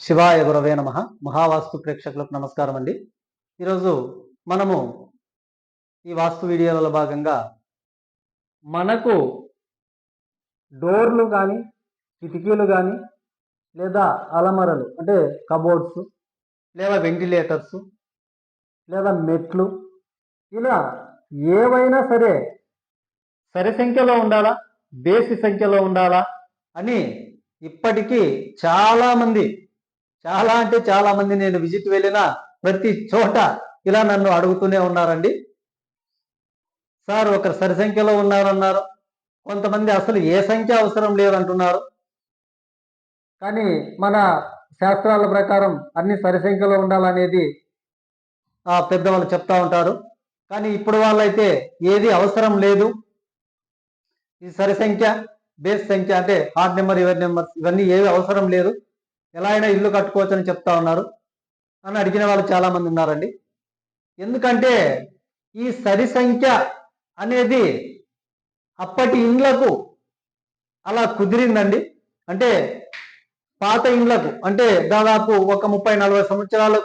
శివాయ గురవే నమ. మహావాస్తు ప్రేక్షకులకు నమస్కారం అండి. ఈరోజు మనము ఈ వాస్తు వీడియోలలో భాగంగా మనకు డోర్లు కానీ కిటికీలు కానీ లేదా అలమరలు అంటే కబోర్డ్స్ లేదా వెంటిలేటర్స్ లేదా మెట్లు ఇలా ఏవైనా సరే సరి సంఖ్యలో ఉండాలా బేసి సంఖ్యలో ఉండాలా అని ఇప్పటికీ చాలామంది చాలా అంటే చాలా మంది నేను విజిట్ వెళ్ళిన ప్రతి చోట ఇలా నన్ను అడుగుతూనే ఉన్నారండి. సార్ ఒకరు సరి సంఖ్యలో ఉన్నారన్నారు. కొంతమంది అసలు ఏ సంఖ్య అవసరం లేదంటున్నారు. కానీ మన శాస్త్రాల ప్రకారం అన్ని సరి సంఖ్యలో ఉండాలనేది ఆ పెద్దవాళ్ళు చెప్తా ఉంటారు. కానీ ఇప్పుడు వాళ్ళైతే ఏది అవసరం లేదు. ఈ సరి సంఖ్య బేస్ సంఖ్య అంటే హార్డ్ నెంబర్ ఇవర్ నెంబర్ ఇవన్నీ ఏవి అవసరం లేదు. ఎలా అయినా ఇల్లు కట్టుకోవచ్చు అని చెప్తా ఉన్నారు. అని అడిగిన వాళ్ళు చాలా మంది ఉన్నారండి. ఎందుకంటే ఈ సరి సంఖ్య అనేది అప్పటి ఇండ్లకు అలా కుదిరిందండి. అంటే పాత ఇండ్లకు అంటే దాదాపు ఒక ముప్పై నలభై సంవత్సరాల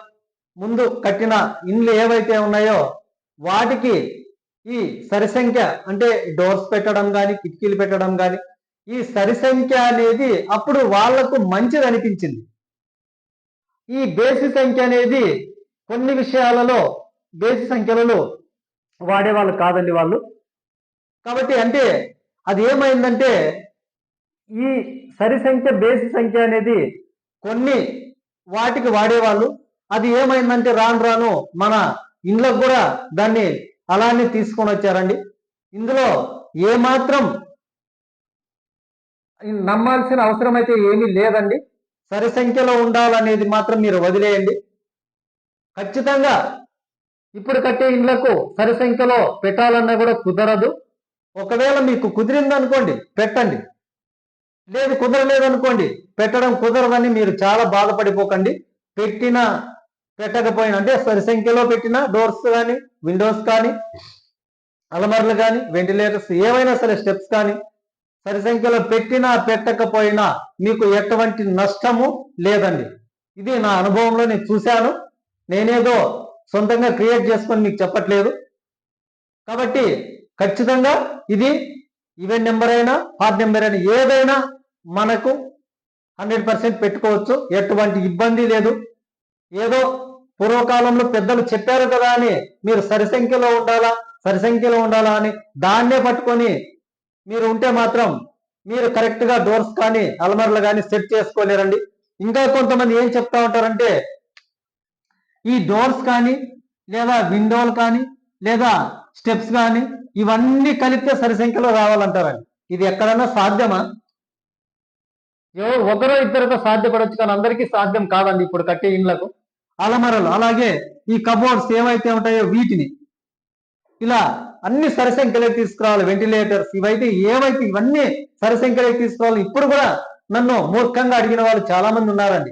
ముందు కట్టిన ఇండ్లు ఏవైతే ఉన్నాయో వాటికి ఈ సరి సంఖ్య అంటే డోర్స్ పెట్టడం కానీ కిటికీలు పెట్టడం కానీ ఈ సరి సంఖ్య అనేది అప్పుడు వాళ్ళకు మంచిది అనిపించింది. ఈ బేసి సంఖ్య అనేది కొన్ని విషయాలలో బేసి సంఖ్యలలో వాడేవాళ్ళు కాదండి వాళ్ళు. కాబట్టి అంటే అది ఏమైందంటే ఈ సరి సంఖ్య బేసి సంఖ్య అనేది కొన్ని వాటికి వాడేవాళ్ళు. అది ఏమైందంటే రాను రాను మన ఇండ్లకు కూడా దాన్ని అలానే తీసుకొని వచ్చారండి. ఇందులో ఏమాత్రం నమ్మాల్సిన అవసరం అయితే ఏమీ లేదండి. సరి సంఖ్యలో ఉండాలనేది మాత్రం మీరు వదిలేయండి. ఖచ్చితంగా ఇప్పుడు కట్టే ఇండ్లకు సరి సంఖ్యలో పెట్టాలన్నా కూడా కుదరదు. ఒకవేళ మీకు కుదిరింది అనుకోండి పెట్టండి. లేదు కుదరలేదు అనుకోండి పెట్టడం కుదరదని మీరు చాలా బాధపడిపోకండి. పెట్టిన పెట్టకపోయినా అంటే సరి సంఖ్యలో పెట్టిన డోర్స్ కానీ విండోస్ కానీ అలమర్లు కానీ వెంటిలేటర్స్ ఏవైనా సరే స్టెప్స్ కానీ సరి సంఖ్యలో పెట్టినా పెట్టకపోయినా మీకు ఎటువంటి నష్టము లేదండి. ఇది నా అనుభవంలో నేను చూశాను. నేనేదో సొంతంగా క్రియేట్ చేసుకొని మీకు చెప్పట్లేదు. కాబట్టి ఖచ్చితంగా ఇది ఈవెంట్ నెంబర్ అయినా హార్డ్ నెంబర్ అయినా ఏదైనా మనకు హండ్రెడ్ పర్సెంట్ పెట్టుకోవచ్చు. ఎటువంటి ఇబ్బంది లేదు. ఏదో పూర్వకాలంలో పెద్దలు చెప్పారు కదా అని మీరు సరి సంఖ్యలో ఉండాలా సరి సంఖ్యలో ఉండాలా అని దాన్నే పట్టుకొని మీరు ఉంటే మాత్రం మీరు కరెక్ట్గా డోర్స్ కానీ అల్మర్లు కానీ సెట్ చేసుకోలేరండి ఇంకా కొంతమంది ఏం చెప్తా ఉంటారంటే ఈ డోర్స్ కానీ లేదా విండోలు కానీ లేదా స్టెప్స్ కానీ ఇవన్నీ కలిపితే సరి సంఖ్యలో రావాలంటారండి. ఇది ఎక్కడన్నా సాధ్యమా? ఎవరు ఒకరో ఇద్దరితో సాధ్యపడవచ్చు కానీ అందరికీ సాధ్యం కాదండి ఇప్పుడు కట్టే ఇండ్లకు. అలమరలు అలాగే ఈ కబోర్డ్స్ ఏవైతే ఉంటాయో వీటిని ఇలా అన్ని సరిసంఖ్యలే తీసుకురావాలి వెంటిలేటర్స్ ఇవైతే ఏవైతే ఇవన్నీ సరిసంఖ్యలే తీసుకురావాలి ఇప్పుడు కూడా నన్ను మూర్ఖంగా అడిగిన వాళ్ళు చాలా మంది ఉన్నారండి.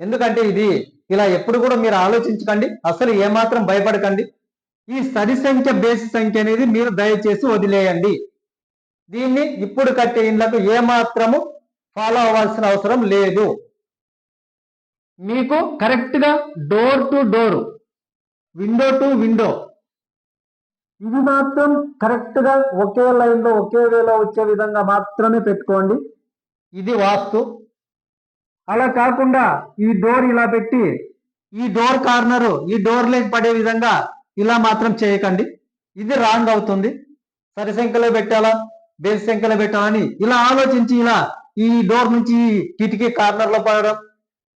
ఎందుకంటే ఇది ఇలా ఎప్పుడు కూడా మీరు ఆలోచించకండి అసలు ఏమాత్రం భయపడకండి. ఈ సరి సంఖ్య బేసి సంఖ్య అనేది మీరు దయచేసి వదిలేయండి. దీన్ని ఇప్పుడు కట్టే ఇండ్లకు ఏమాత్రము ఫాలో అవ్వాల్సిన అవసరం లేదు. మీకు కరెక్ట్గా door to door window to window ఇది మాత్రం కరెక్ట్గా ఒకే లైన్లో ఒకే వేలో వచ్చే విధంగా మాత్రమే పెట్టుకోండి. ఇది వాస్తు. అలా కాకుండా ఈ డోర్ ఇలా పెట్టి ఈ డోర్ కార్నర్ ఈ డోర్ లేక పడే విధంగా ఇలా మాత్రం చేయకండి. ఇది రాంగ్ అవుతుంది. సరి సంఖ్యలో పెట్టాలా? బేస్ సంఖ్యలో పెట్టాలని ఇలా ఆలోచించి ఇలా ఈ డోర్ నుంచి ఈ కిటికీ కార్నర్లో పడడం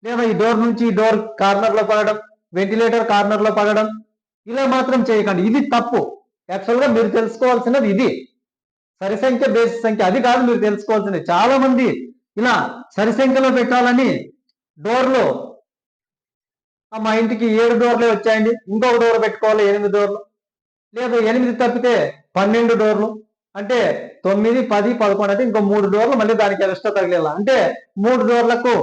లేదా ఈ డోర్ నుంచి ఈ డోర్ కార్నర్లో పడడం వెంటిలేటర్ కార్నర్లో పడడం ఇలా మాత్రం చేయకండి. ఇది తప్పు. యాక్చువల్గా మీరు తెలుసుకోవాల్సినది ఇది. సరి సంఖ్య బేసి సంఖ్య అది కాదు మీరు తెలుసుకోవాల్సింది చాలా మంది ఇలా సరి సంఖ్యలో పెట్టాలని డోర్లు మా ఇంటికి ఏడు డోర్లే వచ్చాయండి. ఇంకొక డోర్ పెట్టుకోవాలి ఎనిమిది డోర్లు లేదా ఎనిమిది తప్పితే పన్నెండు డోర్లు అంటే తొమ్మిది పది పదకొండు అంటే ఇంకో మూడు డోర్లు మళ్ళీ దానికి ఎక్స్ట్రా తగిలేలా. అంటే మూడు డోర్లకు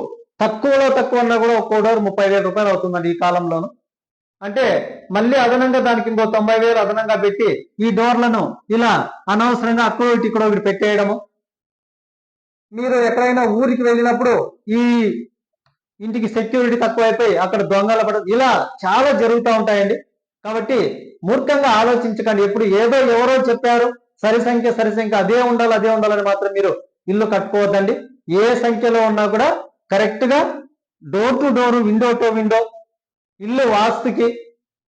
తక్కువలో తక్కువ ఉన్నా కూడా ఒక్కో డోర్ ముప్పై వేల రూపాయలు అవుతుందండి ఈ కాలంలోనూ. అంటే మళ్ళీ అదనంగా దానికి ఇంకో తొంభై వేలు అదనంగా పెట్టి ఈ డోర్లను ఇలా అనవసరంగా అక్కడ ఒకటి ఇక్కడ ఒకటి పెట్టేయడము. మీరు ఎక్కడైనా ఊరికి వెళ్ళినప్పుడు ఈ ఇంటికి సెక్యూరిటీ తక్కువైపోయి అక్కడ దొంగల పడడం ఇలా చాలా జరుగుతూ ఉంటాయండి. కాబట్టి మూర్ఖంగా ఆలోచించకండి. ఎప్పుడు ఏదో ఎవరో చెప్పారు సరి సంఖ్య సరి సంఖ్య అదే ఉండాలి అదే ఉండాలని మాత్రం మీరు ఇల్లు కట్టుకోవద్దండి. ఏ సంఖ్యలో ఉన్నా కూడా కరెక్ట్గా door to door window to window ఇల్లు వాస్తుకి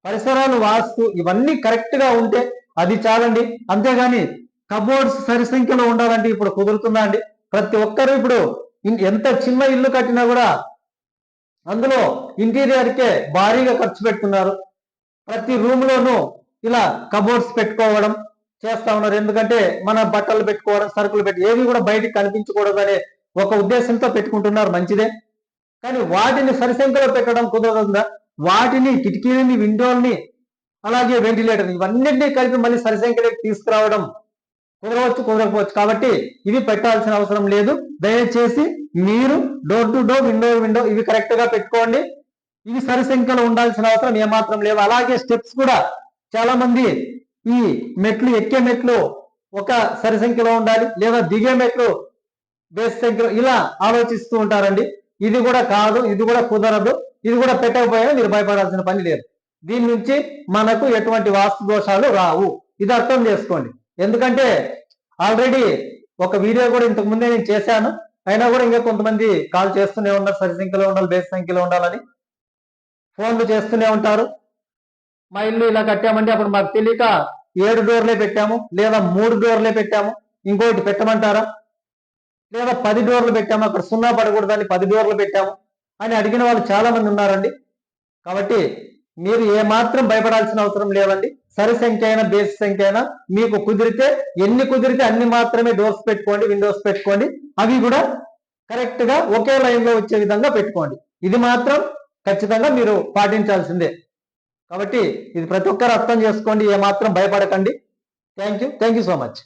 పరిసరాలు వాస్తు ఇవన్నీ కరెక్ట్గా ఉంటే అది చాలండి. అంతేగాని కబోర్డ్స్ సరి సంఖ్యలో ఉండాలంటే ఇప్పుడు కుదురుతుందా అండి? ప్రతి ఒక్కరు ఇప్పుడు ఎంత చిన్న ఇల్లు కట్టినా కూడా అందులో ఇంటీరియర్కే భారీగా ఖర్చు పెట్టుకున్నారు. ప్రతి రూమ్ లోనూ ఇలా కబోర్డ్స్ పెట్టుకోవడం చేస్తా ఉన్నారు. ఎందుకంటే మన బట్టలు పెట్టుకోవడం సరుకులు పెట్టి ఏవి కూడా బయటికి కనిపించకూడదు అనే ఒక ఉద్దేశంతో పెట్టుకుంటున్నారు. మంచిదే. కానీ వాటిని సరిసంఖ్యలో పెట్టడం కుదరదుందా? వాటిని కిటికీలని విండోల్ని అలాగే వెంటిలేటర్ ఇవన్నింటినీ కలిపి మళ్ళీ సరిసంఖ్యలోకి తీసుకురావడం కుదరవచ్చు కుదరకపోవచ్చు. కాబట్టి ఇవి పెట్టాల్సిన అవసరం లేదు. దయచేసి మీరు door to door window window ఇవి కరెక్ట్గా పెట్టుకోండి. ఇవి సరిసంఖ్యలో ఉండాల్సిన అవసరం ఏమాత్రం లేవు. అలాగే స్టెప్స్ కూడా చాలా మంది ఈ మెట్లు ఎక్కే మెట్లు ఒక సరి సంఖ్యలో ఉండాలి లేదా దిగే మెట్లు బేస్ సంఖ్యలో ఇలా ఆలోచిస్తూ ఉంటారండి. ఇది కూడా కాదు ఇది కూడా కుదరదు. ఇది కూడా పెట్టకపోయినా మీరు భయపడాల్సిన పని లేదు. దీని నుంచి మనకు ఎటువంటి వాస్తు దోషాలు రావు. ఇది అర్థం చేసుకోండి. ఎందుకంటే ఆల్రెడీ ఒక వీడియో కూడా ఇంతకు ముందే నేను చేశాను. అయినా కూడా ఇంకా కొంతమంది కాల్ చేస్తూనే ఉన్నారు. సరి సంఖ్యలో ఉండాలి బేస్ సంఖ్యలో ఉండాలని. ఫోన్లు చేస్తూనే ఉంటారు. మా ఇల్లు ఇలా కట్టామంటే అప్పుడు మాకు తెలియక ఏడు డోర్లే పెట్టాము లేదా మూడు డోర్లే పెట్టాము ఇంకోటి పెట్టమంటారా? లేదా పది డోర్లు పెట్టాము అక్కడ సున్నా పడకూడదని పది డోర్లు పెట్టాము. అని అడిగిన వాళ్ళు చాలా మంది ఉన్నారండి. కాబట్టి మీరు ఏమాత్రం భయపడాల్సిన అవసరం లేవండి. సరి సంఖ్య అయినా బేస్ సంఖ్య అయినా మీకు కుదిరితే ఎన్ని కుదిరితే అన్ని మాత్రమే డోర్స్ పెట్టుకోండి విండోస్ పెట్టుకోండి. అవి కూడా కరెక్ట్గా ఒకే లైన్లో వచ్చే విధంగా పెట్టుకోండి. ఇది మాత్రం ఖచ్చితంగా మీరు పాటించాల్సిందే. కాబట్టి ఇది ప్రతి ఒక్కరు అర్థం చేసుకోండి ఏమాత్రం భయపడకండి. Thank you. Thank you so much.